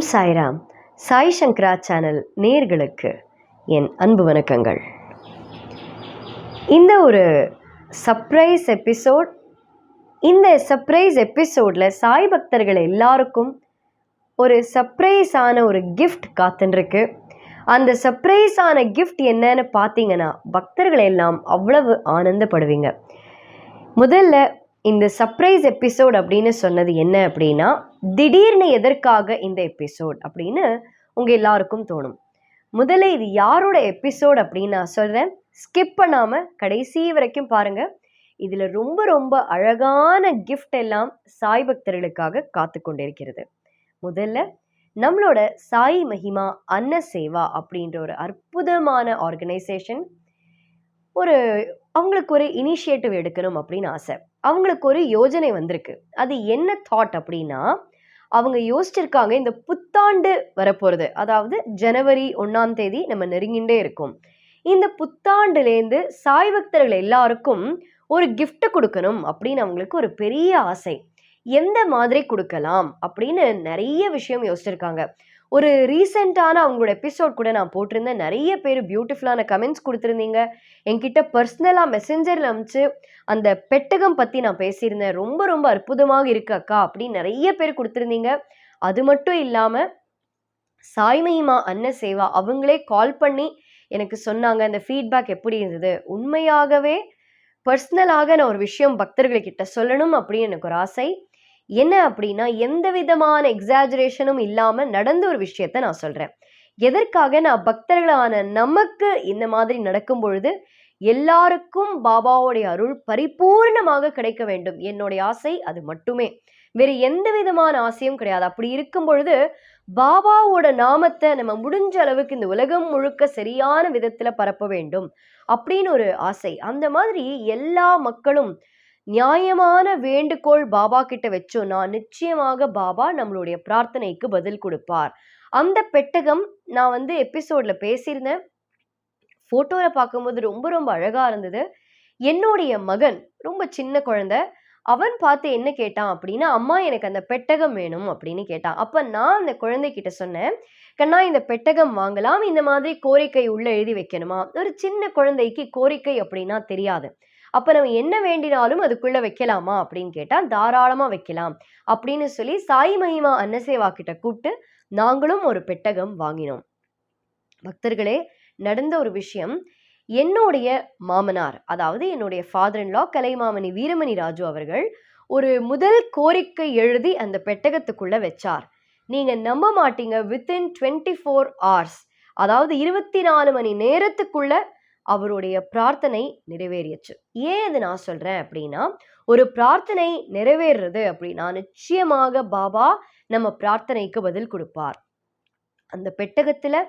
ஓம் Sairam. Sai Shankara channel நேர்களுக்கு என் அன்பு வணக்கங்கள். இந்த ஒரு சர்ப்ரைஸ் எபிசோட் இந்த சர்ப்ரைஸ் எபிசோடில் சாய் பக்தர்கள் எல்லாருக்கும் ஒரு சர்ப்ரைஸான ஒரு கிஃப்ட் காத்துருக்கு அந்த சர்ப்ரைஸான கிஃப்ட் என்னன்னு பார்த்தீங்கன்னா பக்தர்கள் எல்லாம் அவ்வளவு ஆனந்தப்படுவீங்க. முதல்ல இந்த சர்ப்ரைஸ் எபிசோட் அப்படின்னு சொன்னது என்ன அப்படின்னா திடீர்னு எதற்காக இந்த எபிசோட் அப்படின்னு உங்கள் எல்லாருக்கும் தோணும். முதல்ல இது யாரோட எபிசோட் அப்படின்னு நான் சொல்கிறேன் ஸ்கிப் பண்ணாமல் கடைசி வரைக்கும் பாருங்கள் இதில் ரொம்ப ரொம்ப அழகான கிஃப்ட் எல்லாம் சாய் பக்தர்களுக்காக காத்து கொண்டிருக்கிறது. முதல்ல நம்மளோட சாய் மஹிமா அன்ன சேவா அப்படின்ற ஒரு அற்புதமான ஆர்கனைசேஷன் ஒரு அவங்களுக்கு ஒரு இனிஷியேட்டிவ் எடுக்கணும் அப்படின்னு ஆசை. அவங்களுக்கு ஒரு யோஜனை வந்திருக்கு. அது என்ன தாட் அப்படின்னா அவங்க யோசிச்சிருக்காங்க இந்த புத்தாண்டு வரப்போகிறது அதாவது ஜனவரி ஒன்றாம் தேதி நம்ம நெருங்கிண்டே இருக்கும். இந்த புத்தாண்டுலேருந்து சாய் பக்தர்கள் எல்லாருக்கும் ஒரு கிஃப்ட் கொடுக்கணும் அப்படின்னு அவங்களுக்கு ஒரு பெரிய ஆசை. எந்த மாதிரி கொடுக்கலாம் அப்படின்னு நிறைய விஷயம் யோசிச்சிருக்காங்க. ஒரு ரீசெண்டான அவங்களோட எபிசோட் கூட நான் போட்டிருந்தேன். நிறைய பேர் பியூட்டிஃபுல்லான கமெண்ட்ஸ் கொடுத்துருந்தீங்க. என்கிட்ட பர்சனலாக மெசஞ்சரில் அனுப்பிச்சு அந்த பெட்டகம் பற்றி நான் பேசியிருந்தேன். ரொம்ப ரொம்ப அற்புதமாக இருக்கு அக்கா அப்படின்னு நிறைய பேர் கொடுத்துருந்தீங்க. அது மட்டும் இல்லாமல் சாய்மயிமா அன்ன சேவா அவங்களே கால் பண்ணி எனக்கு சொன்னாங்க அந்த ஃபீட்பேக் எப்படி இருந்தது? உண்மையாகவே பர்சனலாக நான் ஒரு விஷயம் பக்தர்கள்கிட்ட சொல்லணும் அப்படின்னு எனக்கு ஒரு ஆசை. என்ன அப்படின்னா எந்த விதமான எக்ஸாஜரேஷனும் இல்லாமல் நடந்த ஒரு விஷயத்த நான் சொல்கிறேன் எதற்காக நான் பக்தர்களான நமக்கு இந்த மாதிரி நடக்கும் பொழுது எல்லாருக்கும் பாபாவுடைய அருள் பரிபூர்ணமாக கிடைக்க வேண்டும். என்னுடைய ஆசை அது மட்டுமே. வேறு எந்த விதமான ஆசையும் கிடையாது. அப்படி இருக்கும் பொழுது பாபாவோட நாமத்தை நம்ம முடிஞ்ச அளவுக்கு இந்த உலகம் முழுக்க சரியான விதத்தில் பரப்ப வேண்டும் அப்படின்னு ஒரு ஆசை. அந்த மாதிரி எல்லா மக்களும் நியாயமான வேண்டுகோள் பாபா கிட்ட வச்சோம்னா நிச்சயமாக பாபா நம்மளுடைய பிரார்த்தனைக்கு பதில் கொடுப்பார். அந்த பெட்டகம் நான் வந்து எபிசோட்ல பேசியிருந்தேன். ஃபோட்டோவில் பார்க்கும்போது ரொம்ப ரொம்ப அழகா இருந்தது. என்னுடைய மகன் ரொம்ப சின்ன குழந்தை அவன் பார்த்து என்ன கேட்டான் அப்படின்னா அம்மா எனக்கு அந்த பெட்டகம் வேணும் அப்படின்னு கேட்டான். அப்போ நான் அந்த குழந்தைகிட்ட சொன்னேன் கண்ணா இந்த பெட்டகம் வாங்கலாம். இந்த மாதிரி கோரிக்கை உள்ள எழுதி வைக்கணுமா? ஒரு சின்ன குழந்தைக்கு கோரிக்கை அப்படின்னா தெரியாது. அப்போ நம்ம என்ன வேண்டினாலும் அதுக்குள்ளே வைக்கலாமா அப்படின்னு கேட்டால் தாராளமாக வைக்கலாம் அப்படின்னு சொல்லி சாய் மகிமா அன்னசேவா கிட்ட கூப்பிட்டு நாங்களும் ஒரு பெட்டகம் வாங்கினோம். பக்தர்களே நடந்த ஒரு விஷயம். என்னுடைய மாமனார் அதாவது என்னுடைய father in law Kalaimamani Veeramani Raju அவர்கள் ஒரு முதல் கோரிக்கை எழுதி அந்த பெட்டகத்துக்குள்ளே வச்சார். நீங்கள் நம்ப மாட்டீங்க வித்தின் டுவெண்ட்டி ஃபோர் ஹவர்ஸ் அதாவது இருபத்தி நாலு மணி நேரத்துக்குள்ள அவருடைய பிரார்த்தனை நிறைவேறியச்சு. ஏன் இது நான் சொல்கிறேன் அப்படின்னா ஒரு பிரார்த்தனை நிறைவேறுறது அப்படின்னா நிச்சயமாக பாபா நம்ம பிரார்த்தனைக்கு பதில் கொடுப்பார். அந்த பெட்டகத்தில்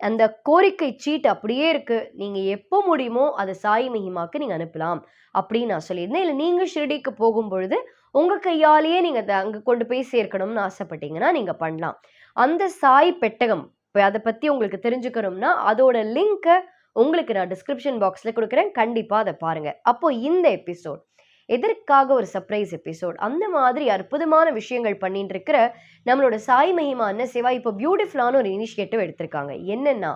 அந்த கோரிக்கை சீட் அப்படியே இருக்குது நீங்கள் எப்போ முடியுமோ அதை சாய் மகிமாக்கு நீங்கள் அனுப்பலாம் அப்படின்னு நான் சொல்லியிருந்தேன். இல்லை நீங்கள் ஷிரடிக்கு போகும் பொழுது உங்கள் கையாலேயே நீங்கள் அதை அங்கே கொண்டு போய் சேர்க்கணும்னு ஆசைப்பட்டீங்கன்னா நீங்கள் பண்ணலாம். அந்த சாய் பெட்டகம் இப்போ அதை பற்றி உங்களுக்கு தெரிஞ்சுக்கணும்னா அதோட லிங்கை உங்களுக்கு நான் டிஸ்கிரிப்ஷன் பாக்ஸில் கொடுக்குறேன். கண்டிப்பாக அதை பாருங்கள் அப்போது இந்த எபிசோட் எதற்காக ஒரு சர்ப்ரைஸ் எபிசோட் அந்த மாதிரி அற்புதமான விஷயங்கள் பண்ணிட்டு இருக்கிற நம்மளோட சாய் மகிமா அன்ன சிவா இப்போ பியூட்டிஃபுல்லான ஒரு இனிஷியேட்டிவ் எடுத்திருக்காங்க. என்னென்னா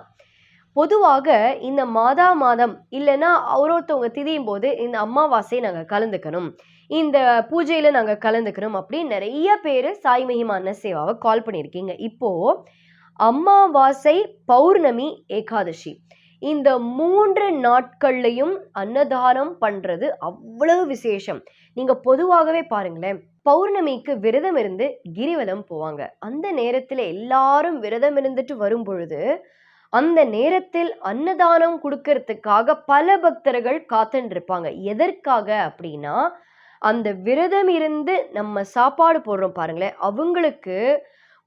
பொதுவாக இந்த மாதா மாதம் இல்லைன்னா ஒருத்தவங்க திதியும் போது இந்த அம்மாவாசையை நாங்கள் கலந்துக்கணும். இந்த பூஜையில் நாங்கள் கலந்துக்கணும் அப்படின்னு நிறைய பேர் சாய் மகிமா அன்ன சேவாவை கால் பண்ணியிருக்கீங்க. இப்போது அமாவாசை பௌர்ணமி ஏகாதசி. இந்த மூன்று நாட்கள்லையும் அன்னதானம் பண்ணுறது அவ்வளவு விசேஷம். நீங்கள் பொதுவாகவே பாருங்களேன் பௌர்ணமிக்கு விரதம் இருந்து கிரிவலம் போவாங்க. அந்த நேரத்தில் எல்லாரும் விரதம் இருந்துட்டு வரும் பொழுது அந்த நேரத்தில் அன்னதானம் கொடுக்கறதுக்காக பல பக்தர்கள் காத்துட்டு இருப்பாங்க எதற்காக அப்படின்னா அந்த விரதம் இருந்து நம்ம சாப்பாடு போடுறோம் பாருங்களேன் அவங்களுக்கு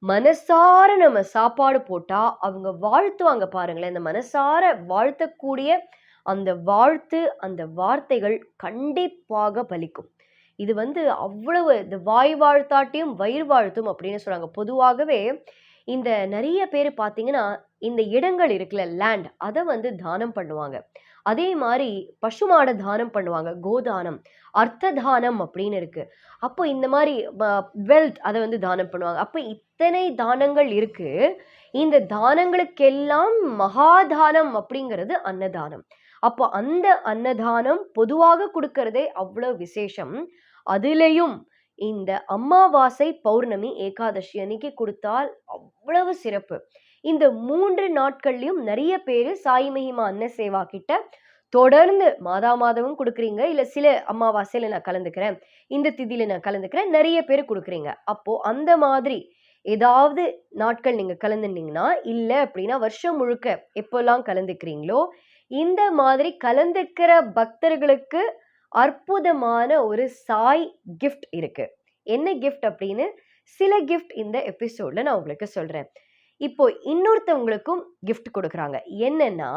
மனசார நம்ம சாப்பாடு போட்டால் அவங்க வாழ்த்துவாங்க பாருங்களேன். இந்த மனசார வாழ்த்தக்கூடிய அந்த வாழ்த்து அந்த வார்த்தைகள் கண்டிப்பாக பலிக்கும். இது வந்து அவ்வளவு இந்த வாய் வாழ்த்தாட்டியும் வயிறு வாழ்த்தும் அப்படின்னு சொல்கிறாங்க பொதுவாகவே இந்த நிறைய பேர் பார்த்தீங்கன்னா இந்த இடங்கள் இருக்குல்ல லேண்ட் அதை வந்து தானம் பண்ணுவாங்க. அதே மாதிரி பசுமாடை தானம் பண்ணுவாங்க. கோதானம் அர்த்த தானம் அப்படின்னு இருக்கு. அப்போ இந்த மாதிரி வெல்த் அதை வந்து தானம் பண்ணுவாங்க. அப்போ இத்தனை தானங்கள் இருக்கு. இந்த தானங்களுக்கெல்லாம் மகாதானம் அப்படிங்கிறது அன்னதானம். அப்போ அந்த அன்னதானம் பொதுவாக கொடுக்கறதே அவ்வளோ விசேஷம். அதுலேயும் இந்த அமாவாசை பௌர்ணமி ஏகாதசி அன்னைக்கு கொடுத்தால் அவ்வளவு சிறப்பு. இந்த மூன்று நாட்கள்லையும் நிறைய பேர் சாய் மகிமா அன்ன சேவா கிட்ட தொடர்ந்து மாதா மாதமும் கொடுக்குறீங்க. இல்லை சில அமாவாசையில் நான் கலந்துக்கிறேன். இந்த திதியில் நான் கலந்துக்கிறேன். நிறைய பேர் கொடுக்குறீங்க. அப்போ அந்த மாதிரி ஏதாவது நாட்கள் நீங்கள் கலந்துனீங்கன்னா இல்லை அப்படின்னா வருஷம் முழுக்க எப்போல்லாம் கலந்துக்கிறீங்களோ இந்த மாதிரி கலந்துக்கிற பக்தர்களுக்கு அற்புதமான ஒரு சாய் கிஃப்ட் இருக்கு. என்ன கிஃப்ட் அப்படின்னு? சில கிஃப்ட் இந்த எபிசோட்ல நான் உங்களுக்கு சொல்றேன். இப்போ இன்னொருத்தவங்களுக்கும் கிஃப்ட் கொடுக்குறாங்க. என்னன்னா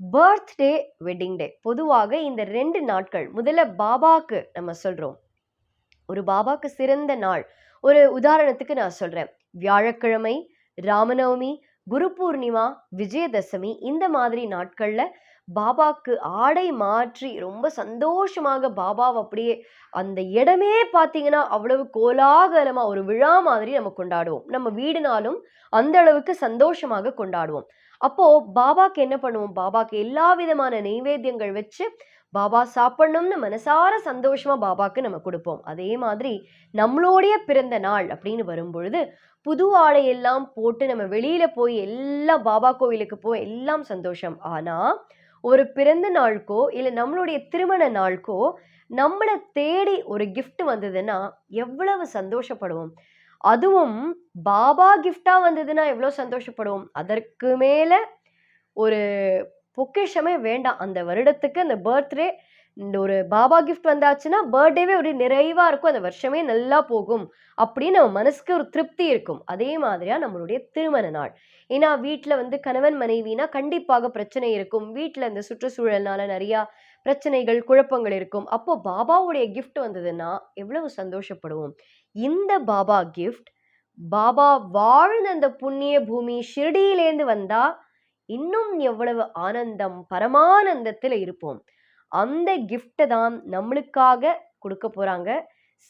பர்த்டே வெட்டிங் டே பொதுவாக இந்த ரெண்டு நாட்கள் முதல்ல பாபாக்கு நம்ம சொல்கிறோம் ஒரு பாபாக்கு சிறந்த நாள். ஒரு உதாரணத்துக்கு நான் சொல்கிறேன் வியாழக்கிழமை ராமநவமி குரு பூர்ணிமா விஜயதசமி இந்த மாதிரி நாட்களில் பாபாக்கு ஆடை மாற்றி ரொம்ப சந்தோஷமாக பாபாவை அப்படியே அந்த இடமே பார்த்தீங்கன்னா அவ்வளவு கோலாகலமாக ஒரு விழா மாதிரி நம்ம கொண்டாடுவோம். நம்ம வீடுனாலும் அந்த அளவுக்கு சந்தோஷமாக கொண்டாடுவோம். அப்போ பாபாக்கு என்ன பண்ணுவோம்? பாபாக்கு எல்லா விதமான நெய்வேத்தியங்கள் வச்சு பாபா சாப்பிடணும்னு மனசார சந்தோஷமா பாபாக்கு நம்ம கொடுப்போம். அதே மாதிரி நம்மளோடைய பிறந்த நாள் அப்படின்னு வரும்பொழுது புது ஆடையெல்லாம் போட்டு நம்ம வெளியில போய் எல்லாம் பாபா கோவிலுக்கு போய் எல்லாம் சந்தோஷம். ஆனா ஒரு பிறந்த நாளுக்கோ இல்லை நம்மளுடைய திருமண நாளுக்கோ நம்மளை தேடி ஒரு கிஃப்ட் வந்ததுன்னா எவ்வளவு சந்தோஷப்படுவோம். அதுவும் பாபா கிஃப்டா வந்ததுன்னா எவ்வளோ சந்தோஷப்படுவோம். அதற்கு மேலே ஒரு பொக்கிஷமே வேண்டாம். அந்த வருடத்துக்கு அந்த பர்த்டே இந்த ஒரு பாபா கிஃப்ட் வந்தாச்சுன்னா பர்த்டேவே ஒரு நிறைவாக இருக்கும். அந்த வருஷமே நல்லா போகும் அப்படின்னு நம்ம மனசுக்கு ஒரு திருப்தி இருக்கும். அதே மாதிரியா நம்மளுடைய திருமண நாள். ஏன்னா வீட்டில் வந்து கணவன் மனைவினா கண்டிப்பாக பிரச்சனை இருக்கும். வீட்டில் இந்த சுற்றுச்சூழல்னால நிறையா பிரச்சனைகள் குழப்பங்கள் இருக்கும். அப்போ பாபாவுடைய கிஃப்ட் வந்ததுன்னா எவ்வளவு சந்தோஷப்படுவோம். இந்த பாபா கிஃப்ட் பாபா வாழ்ந்த அந்த புண்ணிய பூமி ஷிரடியிலேருந்து வந்தா இன்னும் எவ்வளவு ஆனந்தம் பரமானந்தத்தில் இருப்போம். அந்த கிஃப்டை தான் நம்மளுக்காக கொடுக்க போகிறாங்க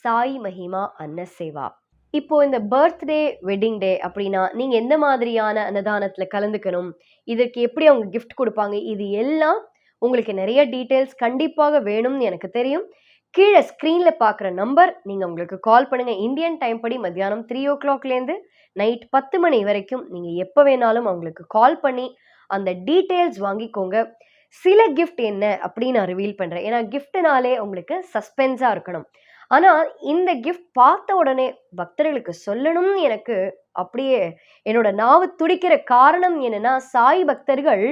சாய் மஹிமா அன்ன சேவா. இப்போது இந்த பர்த்டே வெட்டிங் டே அப்படின்னா நீங்கள் எந்த மாதிரியான அன்னதானத்தில் கலந்துக்கணும்? இதற்கு எப்படி அவங்க கிஃப்ட் கொடுப்பாங்க? இது எல்லாம் உங்களுக்கு நிறைய டீட்டெயில்ஸ் கண்டிப்பாக வேணும்னு எனக்கு தெரியும். கீழே ஸ்க்ரீனில் பார்க்குற நம்பர் நீங்கள் உங்களுக்கு கால் பண்ணுங்கள் இந்தியன் டைம் படி மத்தியானம் த்ரீ ஓ கிளாக்லேருந்து நைட் பத்து மணி வரைக்கும் நீங்கள் எப்போ வேணாலும் அவங்களுக்கு கால் பண்ணி அந்த டீட்டெயில்ஸ் வாங்கிக்கோங்க. சில கிஃப்ட் என்ன அப்படின்னு நான் ரிவீல் பண்ணுறேன் ஏன்னா கிஃப்ட்னாலே உங்களுக்கு சஸ்பென்ஸாக இருக்கணும். ஆனால் இந்த கிஃப்ட் பார்த்த உடனே பக்தர்களுக்கு சொல்லணும்னு எனக்கு அப்படியே என்னோட நாவு துடிக்கிற காரணம் என்னன்னா சாய் பக்தர்கள்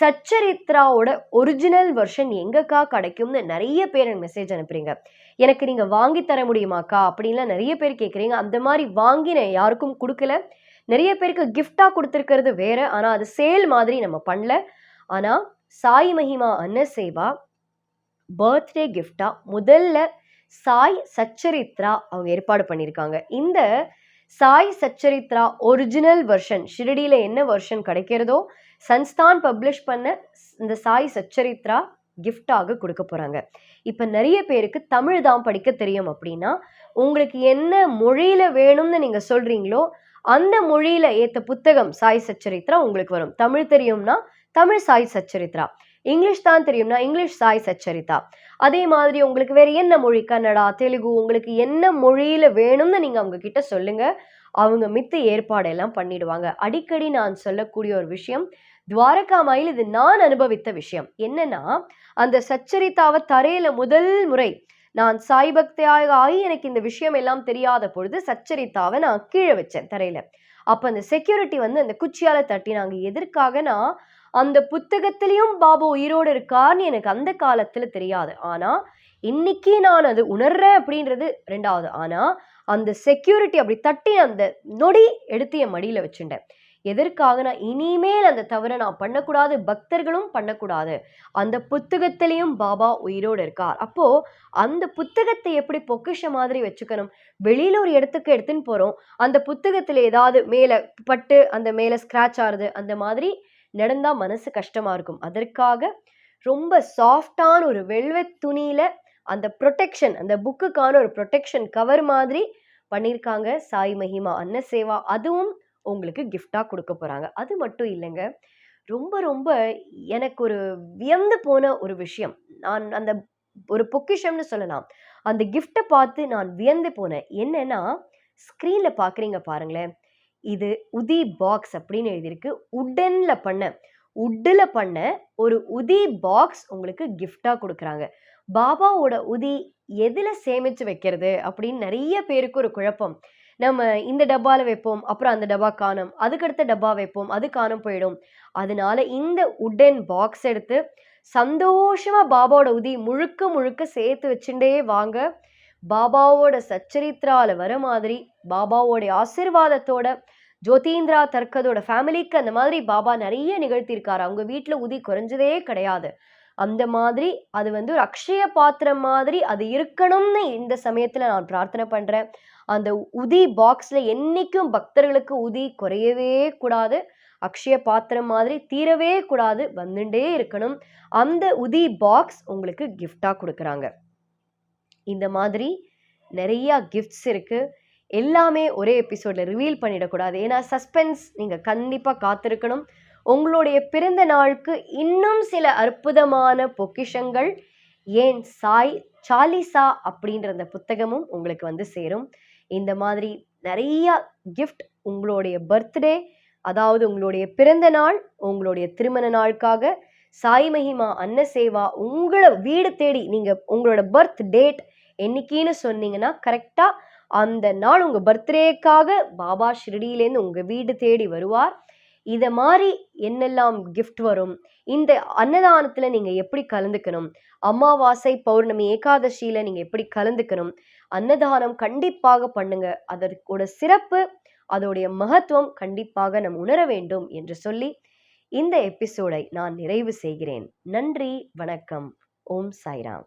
சச்சரித்ராவோட ஒரிஜினல் வெர்ஷன் எங்கக்கா கிடைக்கும்னு நிறைய பேர் எனக்கு மெசேஜ் அனுப்புறீங்க. எனக்கு நீங்க வாங்கி தர முடியுமாக்கா? அப்படின்லாம் நிறைய பேர் கேட்குறீங்க அந்த மாதிரி வாங்கி நான் யாருக்கும் கொடுக்கல. நிறைய பேருக்கு gift-ஆ கொடுத்துருக்கிறது வேற. ஆனா அது சேல் மாதிரி நம்ம பண்ணல. ஆனா சாய் மகிமா அன்ன சேவா பர்த்டே கிஃப்டா முதல்ல சாய் சச்சரித்ரா அவங்க ஏற்பாடு பண்ணியிருக்காங்க இந்த சாய் சச்சரித்ரா ஒரிஜினல் வெர்ஷன் ஷிரடியில் என்ன வெர்ஷன் கிடைக்கிறதோ சன்ஸ்தான் பப்ளிஷ் பண்ண இந்த சாய் சச்சரித்ரா கிஃப்டாக கொடுக்க போகிறாங்க இப்போ நிறைய பேருக்கு தமிழ் தான் படிக்க தெரியும் அப்படின்னா உங்களுக்கு என்ன மொழியில் வேணும்னு நீங்கள் சொல்கிறீங்களோ அந்த மொழியில் ஏற்ற புத்தகம் சாய் சச்சரித்ரா உங்களுக்கு வரும். தமிழ் தெரியும்னா தமிழ் சாய் சச்சரித்ரா. இங்கிலீஷ் தான் தெரியும்னா இங்கிலீஷ் சாய் சச்சரிதா அதே மாதிரி உங்களுக்கு வேற என்ன மொழி? கன்னடா தெலுங்கு உங்களுக்கு என்ன மொழியில வேணும்னு நீங்க அவங்க கிட்ட சொல்லுங்க. அவங்க மித்த ஏற்பாடெல்லாம் பண்ணிடுவாங்க. அடிக்கடி நான் சொல்லக்கூடிய ஒரு விஷயம் துவாரகா மயில் இது நான் அனுபவித்த விஷயம். என்னன்னா அந்த சச்சரித்தாவை தரையில முதல் முறை நான் சாய் பக்தியாக ஆகி எனக்கு இந்த விஷயம் எல்லாம் தெரியாத பொழுது சச்சரித்தாவை நான் கீழே வச்சேன் தரையில. அப்ப அந்த செக்யூரிட்டி வந்து அந்த குச்சியால எதற்காக எதற்காகனா அந்த புத்தகத்திலையும் பாபா உயிரோடு இருக்கான்னு எனக்கு அந்த காலத்தில் தெரியாது. ஆனால் இன்னைக்கு நான் அது உணர்றேன் அப்படின்றது ரெண்டாவது. ஆனால் அந்த செக்யூரிட்டி அப்படி தட்டி அந்த நொடி எடுத்து என் மடியில் வச்சுட்டேன். எதற்காக நான் இனிமேல் அந்த தவிர நான் பண்ணக்கூடாது பக்தர்களும் பண்ணக்கூடாது. அந்த புத்தகத்திலையும் பாபா உயிரோடு இருக்கார். அப்போ அந்த புத்தகத்தை எப்படி பொக்கிஷ மாதிரி வச்சுக்கணும்? வெளியில ஒரு இடத்துக்கு எடுத்துன்னு போறோம். அந்த புத்தகத்துல ஏதாவது மேலே பட்டு அந்த மேலே ஸ்கிராச் ஆறுது அந்த மாதிரி நடந்தால் மனசு கஷ்டமாக இருக்கும். அதற்காக ரொம்ப சாஃப்டான ஒரு வெல்வெட் துணியில் அந்த ப்ரொடெக்ஷன் அந்த புக்குக்கான ஒரு ப்ரொடெக்ஷன் கவர் மாதிரி பண்ணியிருக்காங்க சாய் மஹிமா அன்ன சேவா அதுவும் உங்களுக்கு கிஃப்டாக கொடுக்க போகிறாங்க அது மட்டும் இல்லைங்க. ரொம்ப ரொம்ப எனக்கு ஒரு வியந்து போன ஒரு விஷயம். நான் அந்த ஒரு பொக்கிஷம்னு சொல்லலாம். அந்த கிஃப்ட்டை பார்த்து நான் வியந்து போனேன். என்னன்னா ஸ்க்ரீனில் பார்க்குறீங்க பாருங்களேன். இது உதி பாக்ஸ் அப்படின்னு எழுதியிருக்கு. உடனில் பண்ண உட்டில் பண்ண ஒரு உதி பாக்ஸ் உங்களுக்கு கிஃப்டாக கொடுக்குறாங்க. பாபாவோட உதி எதில் சேமித்து வைக்கிறது அப்படின்னு நிறைய பேருக்கு ஒரு குழப்பம். நம்ம இந்த டப்பாவில் வைப்போம் அப்புறம் அந்த டப்பா காணும் அதுக்கடுத்த டப்பா வைப்போம் அது காணும் போயிடும். அதனால இந்த உட்டன் பாக்ஸ் எடுத்து சந்தோஷமாக பாபாவோட உதி முழுக்க முழுக்க சேர்த்து வச்சுட்டே வாங்க. பாபாவோட சச்சரித்திரால வர மாதிரி பாபாவோட ஆசிர்வாதத்தோட ஜோதீந்திரா தர்க்கதோட ஃபேமிலிக்கு அந்த மாதிரி பாபா நிறைய நிகழ்த்தியிருக்காரு. அவங்க வீட்டில் உதி குறைஞ்சதே கிடையாது. அந்த மாதிரி அது வந்து ஒரு அக்ஷய பாத்திரம் மாதிரி அது இருக்கணும்னு இந்த சமயத்தில் நான் பிரார்த்தனை பண்ணுறேன் அந்த உதி பாக்ஸில் என்றைக்கும் பக்தர்களுக்கு உதி குறையவே கூடாது. அக்ஷய பாத்திரம் மாதிரி தீரவே கூடாது. வந்துட்டே இருக்கணும். அந்த உதி பாக்ஸ் உங்களுக்கு கிஃப்டாக கொடுக்குறாங்க. இந்த மாதிரி நிறையா கிஃப்ட்ஸ் இருக்குது எல்லாமே ஒரே எபிசோடில் ரிவீல் பண்ணிடக்கூடாது. ஏன்னா சஸ்பென்ஸ் நீங்கள் கண்டிப்பாக காத்திருக்கணும். உங்களுடைய பிறந்த நாளுக்கு இன்னும் சில அற்புதமான பொக்கிஷங்கள் ஏன் சாய் சாலிசா அப்படின்ற அந்த புத்தகமும் உங்களுக்கு வந்து சேரும். இந்த மாதிரி நிறைய கிஃப்ட் உங்களுடைய பர்த்டே அதாவது உங்களுடைய பிறந்த நாள் உங்களுடைய திருமண நாளுக்காக சாய் மகிமா அன்ன சேவா உங்களை வீடு தேடி நீங்கள் உங்களோட பர்த் டேட் என்னைக்கின்னு சொன்னீங்கன்னா கரெக்டாக அந்த நாள் உங்கள் பர்த்டேக்காக பாபா ஷிரடியிலேருந்து உங்கள் வீடு தேடி வருவார். இதை மாதிரி என்னெல்லாம் கிஃப்ட் வரும்? இந்த அன்னதானத்தில் நீங்கள் எப்படி கலந்துக்கணும்? அமாவாசை பௌர்ணமி ஏகாதசியில் நீங்கள் எப்படி கலந்துக்கணும்? அன்னதானம் கண்டிப்பாக பண்ணுங்க. அதற்கோட சிறப்பு அதோடைய மகத்துவம் கண்டிப்பாக நாம் உணர வேண்டும் என்று சொல்லி இந்த எபிசோடை நான் நிறைவு செய்கிறேன். நன்றி வணக்கம். ஓம் சாய்ராம்.